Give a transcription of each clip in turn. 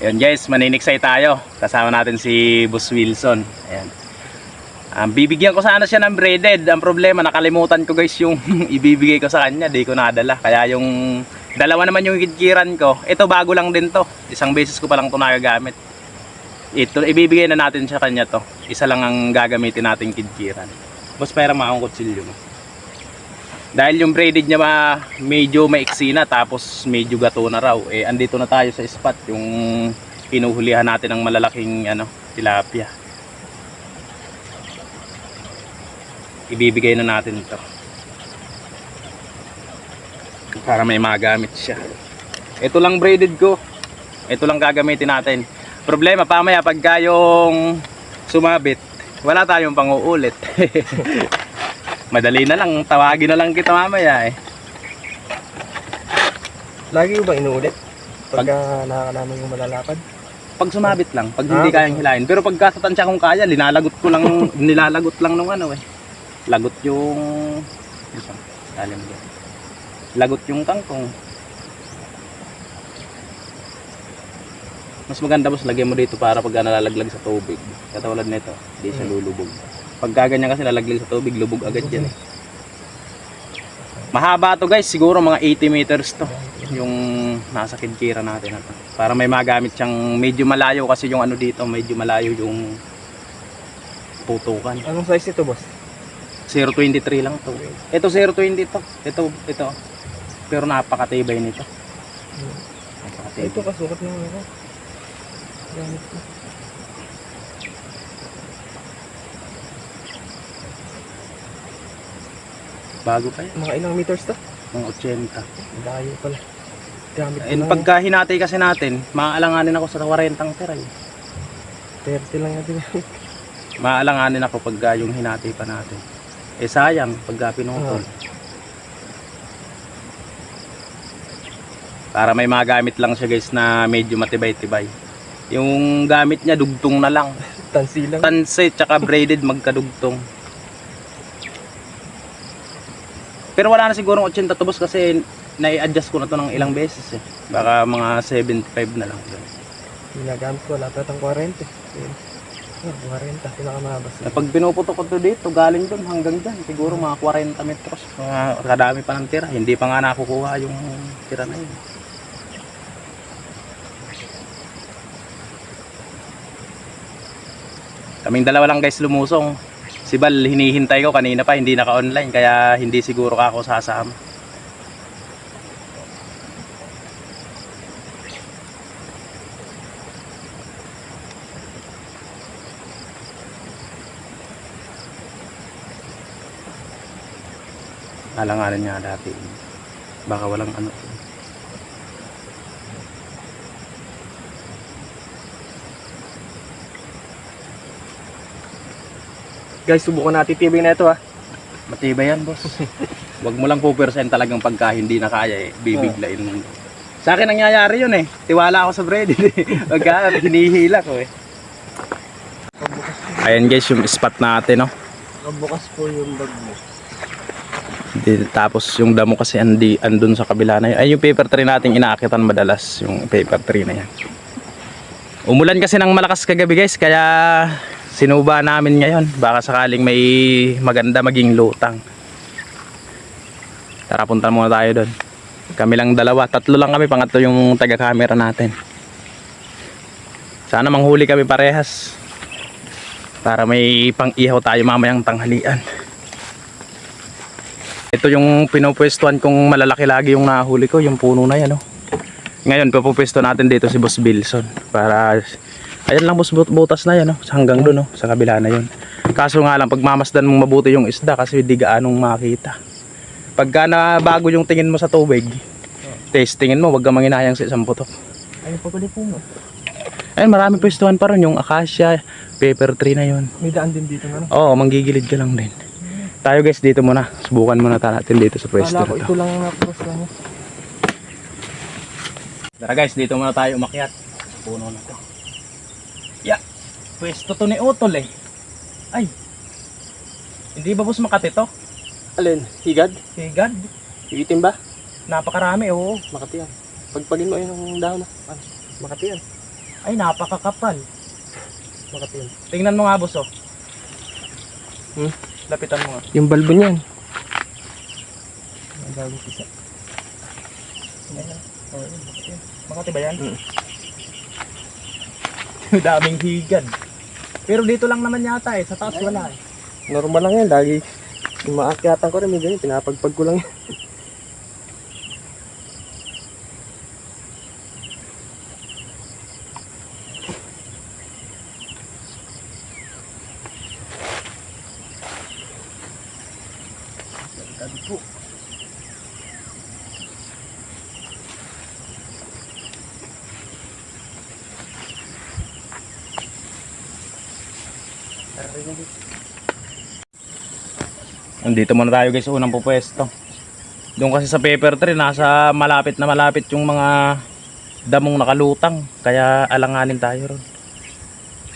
Ayun guys, maniniksay tayo. Kasama natin si Boss Wilson. Ayan. Um, bibigyan ko sana siya ng braided. Ang problema, nakalimutan ko guys yung ibibigay ko sa kanya. Di ko nadala. Kaya yung dalawa naman yung kidkiran ko. Ito bago lang din to. Isang beses ko pa lang to nagagamit. Ito, ibibigay na natin sa kanya to. Isa lang ang gagamitin natin kidkiran. Boss, pera maakong kutsilyo mo. Dahil yung braided niya ma, medyo maiksi na tapos medyo gato na raw. Eh andito na tayo sa spot yung pinuhulihan natin ng malalaking ano, tilapia. Ibibigay na natin ito. Para may magamit siya. Ito lang braided ko. Ito lang gagamitin natin. Problema pamaya pagka yung sumabit, wala tayong panguulit. Madali na lang, tawagin na lang kita mamaya eh. Lagi ba inuulit? Pagka nakakalaman yung malalakad? Pag sumabit lang, pag hindi Ah, kayang hilahin. Pero pag kasatansya kong kaya, linalagot ko lang, nilalagot lang nung ano eh. Lagot yung... Isa, lalim din. Lagot yung kangkong. Mas maganda boss, lagyan mo dito para pag nalalaglag sa tubig. Katulad nito, hindi siya lulubog. Pag ganyan kasi lalaglag sa tubig, lubog agad yan eh. Mahaba to guys, siguro mga 80 meters to. Yung nasa kidkira natin na to. Para may magamit siyang medyo malayo kasi yung ano dito, medyo malayo yung putukan. Anong size ito, boss? 0.23 lang to. Ito 0.20 to. Ito, ito. Pero napakatibay nito. Napakatibay. Ito kasukat ng ano. Gamit ko. Bago pa yan. Mga ilang meters to? Mga 80. Layo pala. Gamit And lang pagka hinati kasi natin, maaalanganin ako sa 40 tira eh. yan. 30 lang yan din. Maaalanganin ako pagka yung hinati pa natin. Eh sayang, pagka pinutol. Para may magamit lang siya guys na medyo matibay-tibay. Yung gamit niya dugtong na lang. Tansi lang. Tanse tsaka braided magkadugtong. Pero wala na siguro 80 tubos kasi nai-adjust ko na to ng ilang beses eh. Baka mga 75 na lang. Ginagamit ko, wala pa itong 40. Yun. Oh, 40, pinakamabas. Na pag pinuputok ko to dito, galing doon hanggang dyan. Siguro mga 40 metros. Mga kadami pa ng tira. Hindi pa nga nakukuha yung tira na yun. Kaming dalawa lang guys lumusong. Si Bal, hinihintay ko kanina pa, hindi naka-online. Kaya hindi siguro ka ako sasama. Alanganin niya dati. Baka walang ano. Guys, subukan natin tibing na ito ha. Matibay yan, boss. Huwag mo lang po percent talagang pagka hindi na kaya eh. Bibiglain mo. Sa akin nangyayari yun eh. Tiwala ako sa bread eh. Pagka hinihila ko eh. Ayan guys yung spot natin no. Bukas po yung bag mo. Di, tapos yung damo kasi andi, andun sa kabila na yun. Ay yung paper tree natin inaakitan madalas yung paper tree na yan. Umulan kasi ng malakas kagabi guys kaya sinuba namin ngayon. Baka sakaling may maganda maging lutang. Tara punta muna tayo doon. Kami lang dalawa, tatlo lang kami, pangatlo yung taga-camera natin. Sana manghuli kami parehas. Para may pang-ihaw tayo mamayang tanghalian. Ito yung pinupwestuhan kong malalaki lagi yung nahuli ko, yung puno na yan. Oh. Ngayon, pupwesto natin dito si Boss Bilson. Para, ayan lang boss, but- butas na yan. Oh. Hanggang doon, oh, sa kabila na yun. Kaso nga lang, pagmamasdan mong mabuti yung isda kasi di gaanong makita. Pagka na bago yung tingin mo sa tubig, testingin mo, wag kang manginayang sa isang putok. Ayun pa pala po. Ayun, marami pwestuhan pa rin yung acacia, pepper tree na yun. May daan din dito ano. Oo, manggigilid ka lang din. Tayo guys, dito muna. Subukan muna ta- natin dito sa pwesto na to. ito lang ang nakapos lang. Tara guys, dito muna tayo umakyat. Sa puno na to. Pwesto to ni Utol eh. Ay, hindi ba boss Makati to? Alin? Higad? Higad. Iitim ba? Napakarami, oo. Makati yan. Pagpagin mo yun ng dahon na. Ano? Makati yan. Ay, napakakapal. Bakit yun? Tingnan mo nga, boss, oh. Hmm? Lapitan mo nga. Yung balbo niyan. Ang bagong isa. Oh, bakit yun? Makati ba yan? Mm. Daming higad. Pero dito lang naman yata eh. Sa taas wala eh. Normal lang yan. Lagi. Yung maakyatan ko rin, may ganyan. Pinapagpag ko lang yan. Andito muna tayo guys, unang pupwesto. Doon kasi sa paper tree, nasa malapit na malapit yung mga damong nakalutang. Kaya alanganin tayo ron.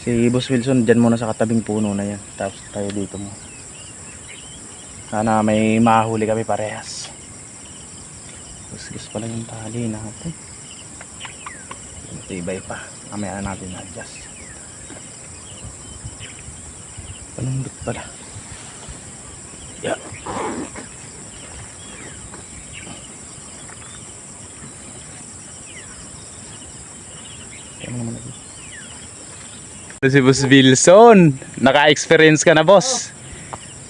Si Boss Wilson, dyan muna sa katabing puno na yan. Tapos tayo dito mo. Sana may mahuli kami parehas. Gus pala yung tali natin. Matibay pa. Mamaya natin na-adjust. Panumbot pala. Yeah. Ito si Boss Wilson. Naka-experience ka na, boss.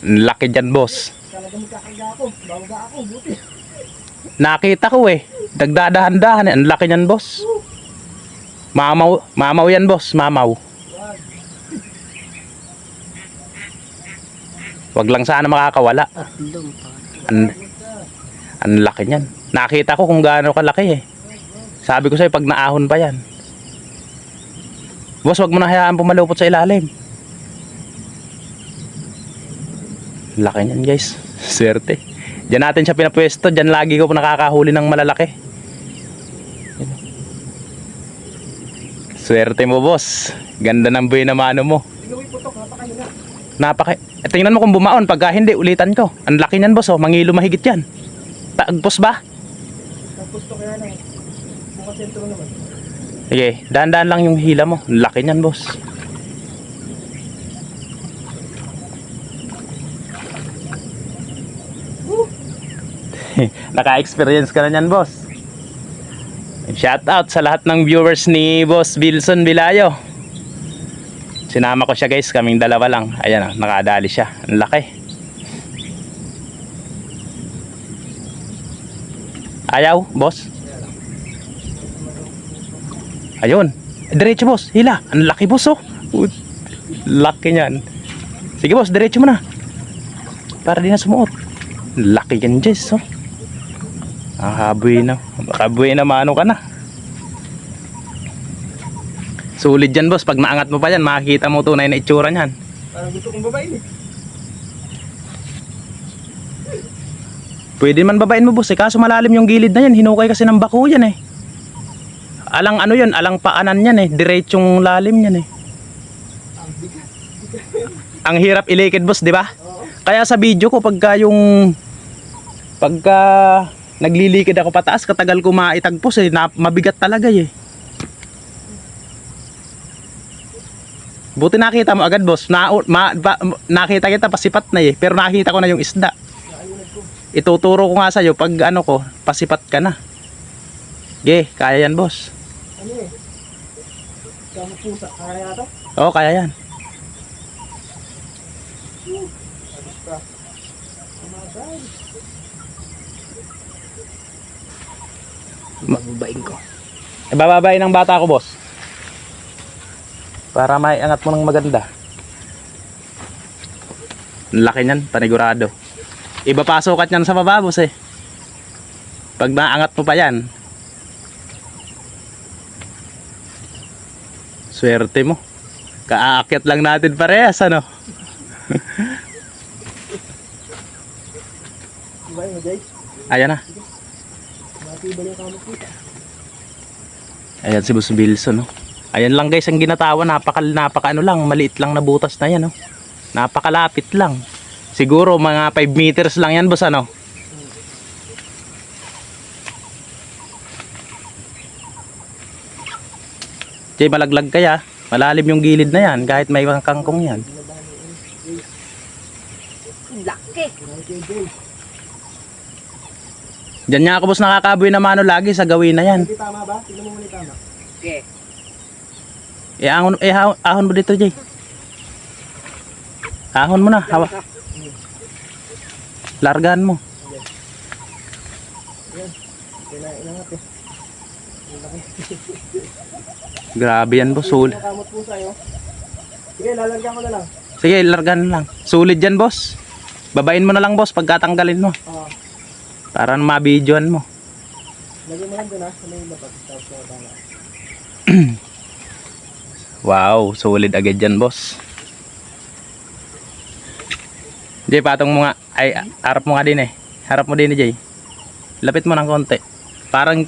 Ang Laki dyan, boss. Talaga magkakaga ako. Bawaga ako. Buti. Nakita ko eh. Dagdadahan-dahan. eh. Ang laki niyan, boss. Mamaw, mamaw yan, boss. Mamaw. Wag lang sana makakawala. Ang, ang laki niyan. Nakita ko kung gaano kalaki eh. Sabi ko sa'yo, pag naahon pa yan. Boss, wag mo na hayaan pumalupot sa ilalim. Laki niyan, guys. Swerte. Diyan natin siya pinapwesto. Diyan lagi ko nakakahuli ng malalaki. Swerte mo, boss. Ganda ng buhay na mano mo. Napaka... Eh, tingnan mo kung bumaon. Pagka hindi, ulitan ko. Ang laki niyan, boss. Oh. Mangilo mahigit yan. Taagpos ba? Tapos to kaya na. Bukas sentro naman. Sige, dahan-dahan lang yung hila mo. Ang laki niyan, boss. Naka-experience ka na niyan, boss. Shout out sa lahat ng viewers ni Boss Wilson Bilayo. Sinama ko siya guys, kaming dalawa lang. Ayan, oh, nakadali siya. Ang laki. Ayaw, boss. Ayun. Diretso boss. Hila. Ang laki boss oh. Laki niyan. Sige boss, diretso mo na. Para di na sumuot. Laki yan Jess oh. Ah, haboy na. Makaboy na mano ka na. Sulit dyan boss. Pag naangat mo pa yan, makikita mo tunay na itsura niyan. Parang gusto kong babae eh. Pwede man babain mo boss eh. Kaso malalim yung gilid na yan. Hinukay kasi ng bako yan eh. Alang ano yan, alang paanan yan eh. Diretsong lalim yan eh. Ang hirap ilikid boss, di ba? Kaya sa video ko pagka yung pagka naglilikid ako pataas, katagal ko maitagpos eh, na, mabigat talaga eh. Buti nakita mo agad boss, na, ma, ba- nakita kita pasipat na eh, pero nakita ko na yung isda. Ituturo ko nga sa'yo pag ano ko, pasipat ka na. Ge, kaya yan boss. Ano eh. Pusa. Kaya yata. Oo, kaya yan. Mabubain ko. Ibababay ng bata ko boss. Para may angat mo ng maganda. Laki niyan, panigurado. Iba pa sukat niyan sa baba boss eh. Pag naangat mo pa yan. Swerte mo. Kaakyat lang natin parehas ano. Ayan na. Ayan si Boss Wilson, no. Ayan lang guys ang ginatawan, napaka napaka ano lang, maliit lang na butas na 'yan, no. Napakalapit lang. Siguro mga 5 meters lang 'yan, boss ano. Jay, malaglag kaya. Malalim yung gilid na yan kahit may kangkong yan. Laki. Diyan niya ako boss nakakaboy na mano lagi sa gawin na yan. Hindi tama ba? Tingnan mo muna yung tama. Okay. Eh, ahon, eh, ahon, mo dito, Jay. Ahon mo na. Hawa. Largaan mo. Na. Grabe yan, boss. Sul. Sige, lalagyan ko na lang. Sige, largaan lang. Sulit yan, boss. Babain mo na lang, boss, pagkatanggalin mo. Oo. Para mabidyoan mo. Lagyan mo lang doon ha. Sa may lapag. Tapos ko tama. Wow, solid agad yan, boss. Jay, patong mo nga. Ay, harap mo nga din eh. Harap mo din eh, Jay. Lapit mo ng konti. Parang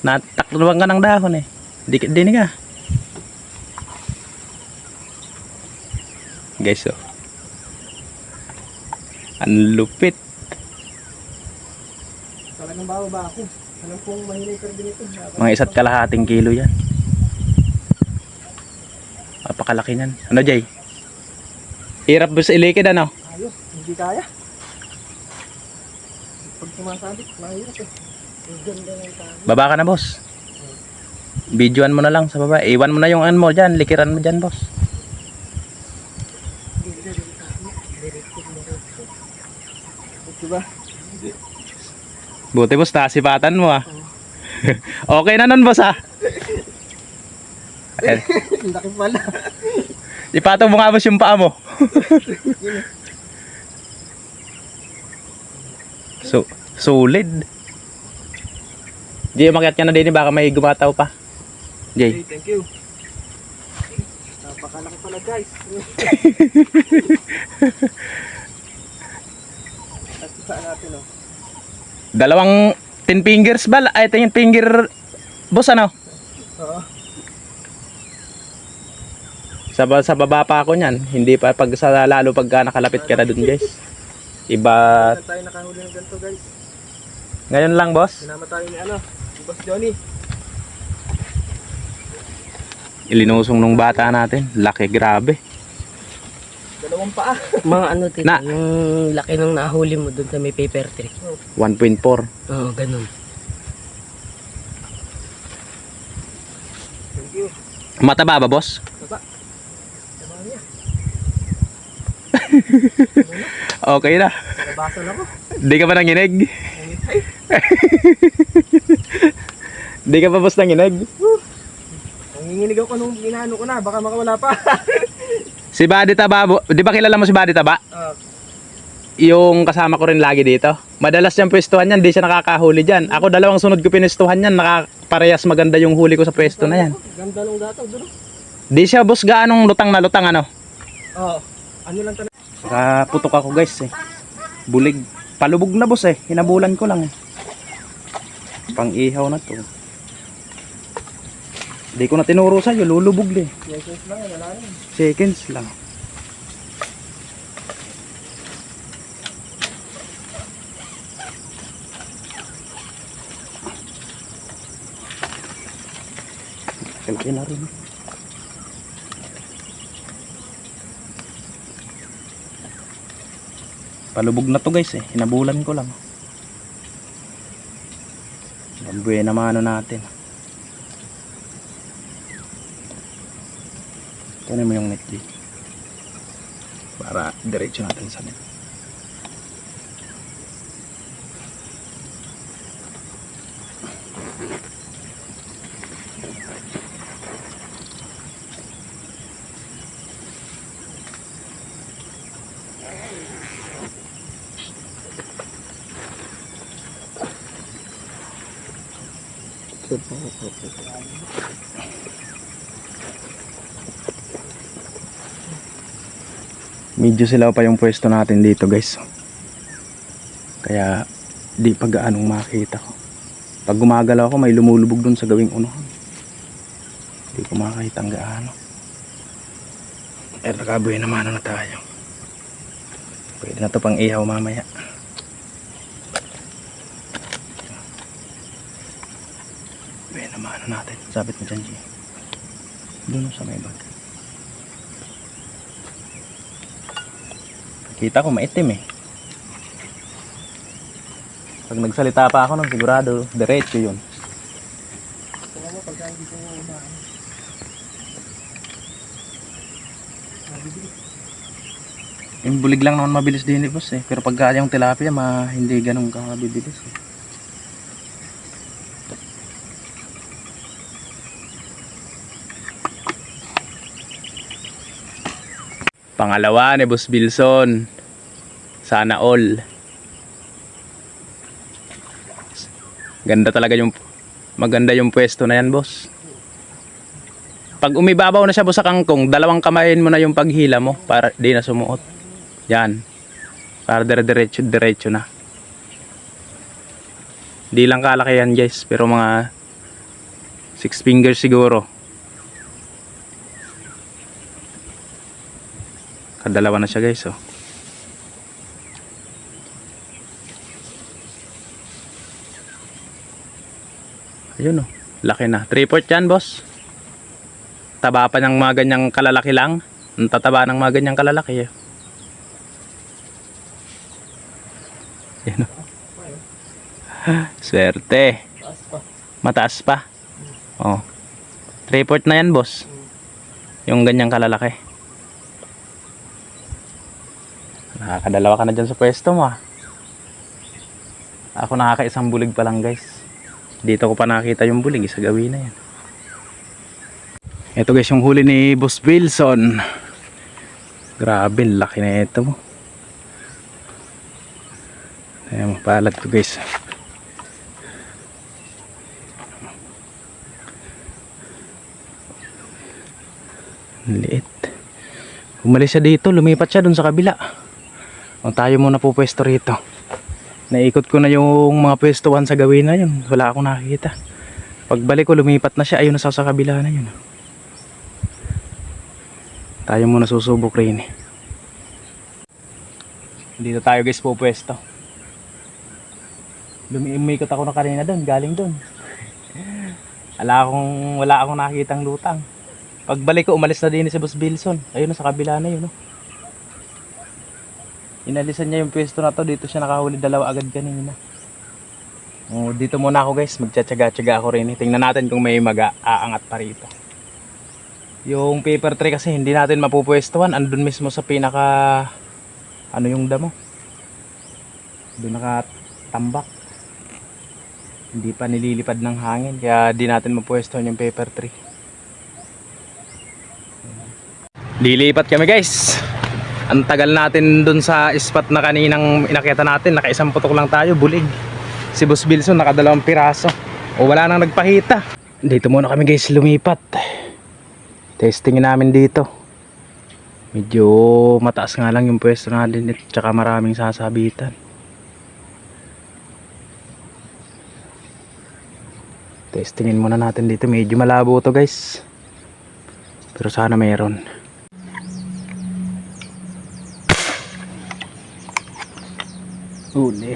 natakluban ka ng dahon eh. Dikit din ka. Guys, oh. Ang lupit. Talagang bawa ba ako? Alam kong mahinay ka rin ito. Mga isa't kalahating kilo yan. Napakalaki niyan. Ano, Jay? Hirap ba sa ilikid, ano? Ayos, hindi kaya. Pag sumasabit, mahirap eh. Ang ganda ng tama. Baba ka na, boss. Videoan mo na lang sa baba. Iwan mo na yung ano mo dyan. Likiran mo dyan, boss. Diba? Buti, boss. Nasipatan mo, ah. okay na nun, boss, ah. Laki pala. Ipatong mo nga, boss, yung paa mo. so, solid. Jay, umakyat ka na din. Baka may gumataw pa. Jay. Okay, thank you. Napakalaki pala guys. At saan natin oh. Dalawang 10 fingers ba? Ay, 10 finger, boss, ano? Oo. Sa, ba- sa baba pa ako niyan. Hindi pa pag sa lalo pagka nakalapit ka na dun, guys. Iba. Tayo nakahuli ng ganito guys? Ngayon lang, boss. Sinama tayo ni ano, Boss Johnny. Ilinusong nung bata natin. Laki, grabe. Dalawang paa. Mga ano tito, Na. yung laki ng nahuli mo doon sa may paper tree. 1.4. Oo, ganun. Thank you. Mataba ba, boss? Baba. Sama niya. Okay na. Nabasan ako. Di ka ba nanginig? Di ka pa, boss, nanginig? nanginginig ako nung inaano ko na, baka makawala pa. Si Buddy Taba, di ba kilala mo si Buddy Taba? Ah, Yung kasama ko rin lagi dito. Madalas yung pwestuhan yan, di siya nakakahuli dyan. Ako dalawang sunod ko pinestuhan yan, nakaparehas maganda yung huli ko sa pwesto na yan. Ganda nung dataw doon. Di siya boss gaanong lutang na lutang ano. Oo. Ano lang talaga? Nakaputok ako guys eh. Bulig. Palubog na boss eh. Hinabulan ko lang eh. Pang ihaw na to. Di ko na tinuro sa'yo, lulubog. Yes, yes lang. Seconds lang. Kalaki na rin. Palubog na to guys eh. Hinabulan ko lang. Ang buena mano natin. Kunin mo yung net G. Para diretso natin sa net. Medyo sila pa yung pwesto natin dito guys. Kaya di pa gaanong makita ko. Pag gumagalaw ako may lumulubog dun sa gawing unahan. Di ko makakita ang gaano. Eh nakabuhay naman na tayo. Pwede na to pang ihaw mamaya. Buhay naman natin. Sabit mo dyan, G. Doon sa may bag. Kita ko maitim eh. Pag nagsalita pa ako nun, sigurado, diretso yun. Tingnan mo, pagka hindi ko umahan. Yung bulig lang naman mabilis din eh, boss eh. Pero pagka yung tilapia, ma, hindi ganun ka mabibilis eh. Pangalawa ni Boss Bilson. Sana all. Ganda talaga yung maganda yung pwesto na yan, boss. Pag umibabaw na siya boss sa kangkong, dalawang kamayin mo na yung paghila mo para di na sumuot. Yan. Para dire-diretso diretso na. Di lang kalaki yan guys, pero mga 6 fingers siguro. Kadalawa na siya guys oh. Ayun oh, laki na. 3 port yan boss. Taba pa ng mga ganyang kalalaki lang. Ang tataba ng mga ganyang kalalaki eh. Yan oh. Swerte. Mataas pa. Oh. 3 port na yan boss. Yung ganyang kalalaki. Nakakadalawa ka na dyan sa pwesto mo ah. Ako nakakaisang bulig pa lang guys. Dito ko pa nakita yung bulig, isa gawin na yan. Ito guys yung huli ni Boss Wilson. Grabe, laki na ito. Ayan, mapalat ko guys. Liit. Umalis siya dito, lumipat siya dun sa kabila. O tayo muna po pwesto rito. Naikot ko na yung mga pwestuhan sa gawin na yun. Wala akong nakikita. Pagbalik ko, lumipat na siya. Ayun na sa, kabila na yun. Tayo muna susubok rin eh. Dito tayo guys po pwesto. Lumimikot ako na kanina doon, galing doon. Wala akong, wala akong nakikitang lutang. Pagbalik ko, umalis na din si Boss Bilson. Ayun na sa kabila na yun. Oh. Inalisan niya yung pwesto na to. Dito siya nakahuli dalawa agad kanina. Oh, dito muna ako guys. Magtsatsaga-tsaga ako rin. Tingnan natin kung may mag-aangat pa rito. Yung paper tray kasi hindi natin mapupwestuhan. Andun mismo sa pinaka... Ano yung damo? Doon nakatambak. Hindi pa nililipad ng hangin. Kaya di natin mapwestuhan yung paper tray. Lilipat kami guys. Ang tagal natin dun sa spot na kaninang inakita natin. Nakaisang putok lang tayo, bulig. Si Boss Bilson nakadalawang piraso. O wala nang nagpahita. Dito muna kami guys lumipat. Testingin namin dito. Medyo mataas nga lang yung pwesto natin at tsaka maraming sasabitan. Testingin muna natin dito. Medyo malabo to guys. Pero sana mayroon. Uli.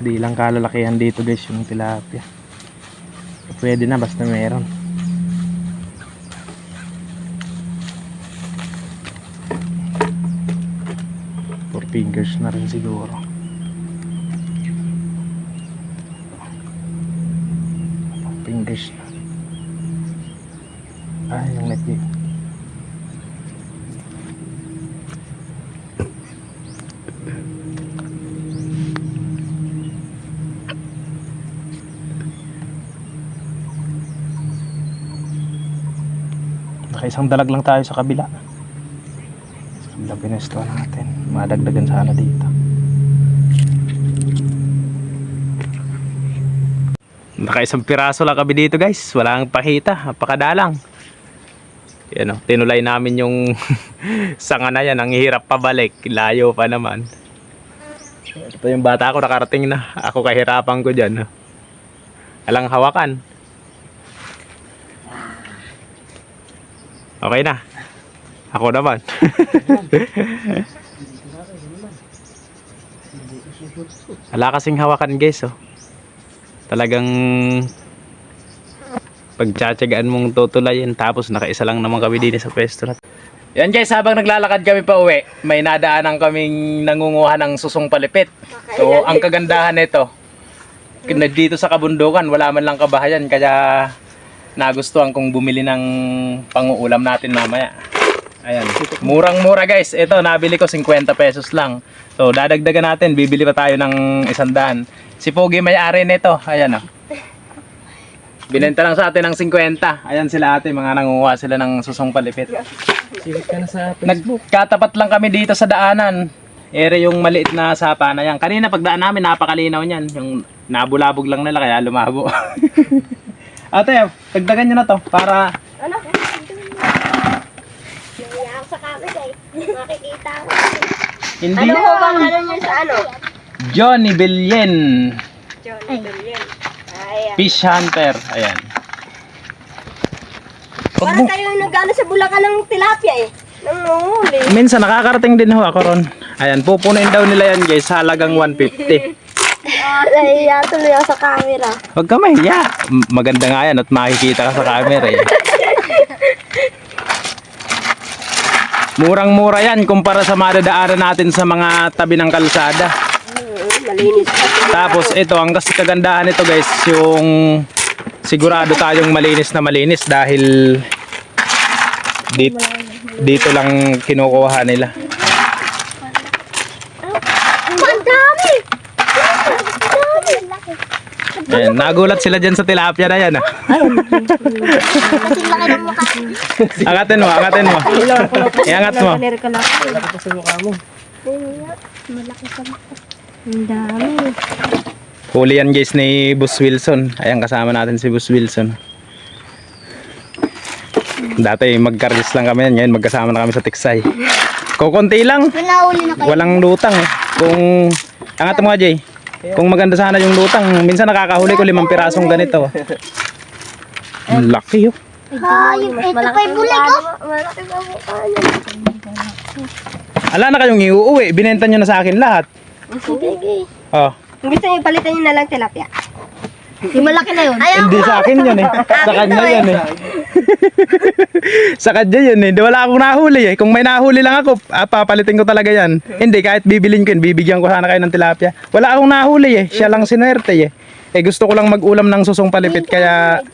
Di lang kalalakihan dito guys yung tilapia. Pwede na basta meron. Four fingers na rin siguro. Nakaisang dalag lang tayo sa kabila. Sa kabila pinesto natin. Madagdagan sana dito. Nakaisang piraso lang kami dito guys. Walang pakita. Napakadalang. Yan o. Tinulay namin yung sanga na yan. Ang hirap pabalik. Layo pa naman. Ito yung bata ko nakarating na. Ako kahirapan ko dyan. oh. Alang hawakan. Okay na. Ako naman. Wala kasing hawakan guys oh. Talagang pagtsatsagaan mong tutulayin tapos nakaisa lang naman kami din sa pwesto na. Yan guys, habang naglalakad kami pa uwi, may nadaanan kaming nangunguha ng susong palipit. So, ang kagandahan nito, dito sa kabundukan, wala man lang kabahayan, kaya nagustuhan kong bumili ng panguulam natin mamaya. Ayan, murang-mura guys. Ito, nabili ko 50 pesos lang. So, dadagdagan natin, bibili pa tayo ng isandaan. Si Pogi may-ari nito. Ayan oh. Binenta lang sa atin ng 50. Ayan sila ate, mga nangunguha sila ng susong palipit. Sigat ka na sa Nagkatapat lang kami dito sa daanan. Ere yung maliit na sapa na yan. Kanina pagdaan namin napakalinaw niyan. Yung nabulabog lang nila kaya lumabo. Ate, dagdagan nyo na to para Ano? Nangyayak sa camera eh. Makikita ko. hindi Ano ho bang ano niya sa ano? Johnny Bilyen Johnny Billion. Ayan. Fish Hunter. Ayan. Pag Parang mo, tayo yung nag-ano sa bulakan ng tilapia eh. Nanguhuli. minsan nakakarating din ho ako ron. Ayan, pupunin daw nila yan guys sa halagang 150. Ah, nahiya tuloy ako sa camera. Huwag ka mahiya. Maganda nga yan at makikita ka sa camera eh. Murang-mura yan kumpara sa madadaanan natin sa mga tabi ng kalsada. Hmm, malinis. Tapos ito, ang kas kagandahan nito guys, yung sigurado tayong malinis na malinis dahil dito, dito lang kinukuha nila. Ang dami! Ayan, nagulat sila dyan sa tilapia na yan. Ah. Kasi laki ng mukha. Angatin mo, angatin mo. Iangat mo. Malaki sa mukha mo. Malaki sa mukha. Ang dami. Huli yan guys ni Boss Wilson. Ayan kasama natin si Boss Wilson. Dati magkargis lang kami yan. Ngayon magkasama na kami sa Tiksay. Kukunti lang. Walang lutang. Kung... Angat mo nga Jay. Kung maganda sana yung lutang, minsan nakakahuli ko limang pirasong ganito. Ang laki oh. Ha, yung ito pa yung bulig ko. Malaki pa mukha niya. Ala na kayong iuuwi. Binenta nyo na sa akin lahat. Sige. Oh. Gusto niyo palitan niyo na lang tilapia. Yung malaki na yun. Ayaw Hindi sa akin yun eh. Sa kanya yan eh. sa kanya yun eh. Wala akong nahuli eh. Kung may nahuli lang ako, ah, papalitin ko talaga yan. Hindi, kahit bibilin ko yun, bibigyan ko sana kayo ng tilapia. Wala akong nahuli eh. Siya lang sinerte eh. Eh gusto ko lang mag-ulam ng susong palipit kaya...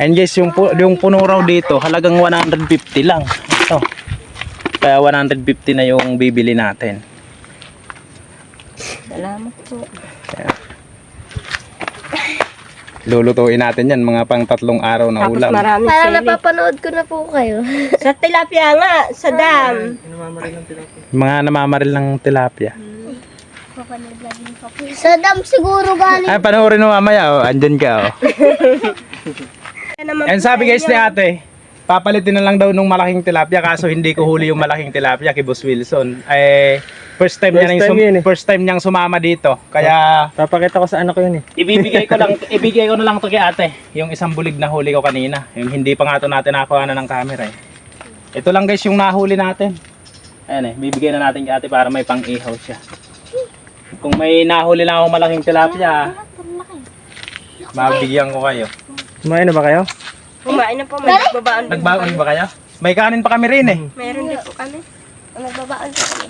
And guys, yung, pu- yung puno raw dito, halagang 150 lang. Ito. Kaya 150 na yung bibili natin. Salamat po. Lulutuin natin yan, mga pang tatlong araw na Tapos ulam. maraming Parang sili. napapanood ko na po kayo. Sa tilapia nga, sa dam. Inamamaril ng tilapia. Mga namamaril ng tilapia. Sa dam siguro galing. Ay, panoorin mo mamaya, oh. Andyan ka, oh. Yan naman And sabi guys ni ate, papalitin na lang daw nung malaking tilapia kaso hindi ko huli yung malaking tilapia kay Boss Wilson. Eh, first time, niya First nang time sum- yun eh. first time niyang sumama dito. Kaya Papakita ko sa anak ko yun eh. ibibigay ko lang ibigay ko na lang to kay ate, yung isang bulig na huli ko kanina. Yung hindi pa nga to natin nakuha na ng camera eh. Ito lang guys yung nahuli natin. Ayan eh, bibigay na natin kay ate para may pang-ihaw siya. Kung may nahuli lang akong malaking tilapia, mabigyan ko kayo. Kumain na ba kayo? Kumain na po, may babaan. Nagbaon ba kayo? May kanin pa kami rin eh. Meron din po kami. Nagbabaon ko kami.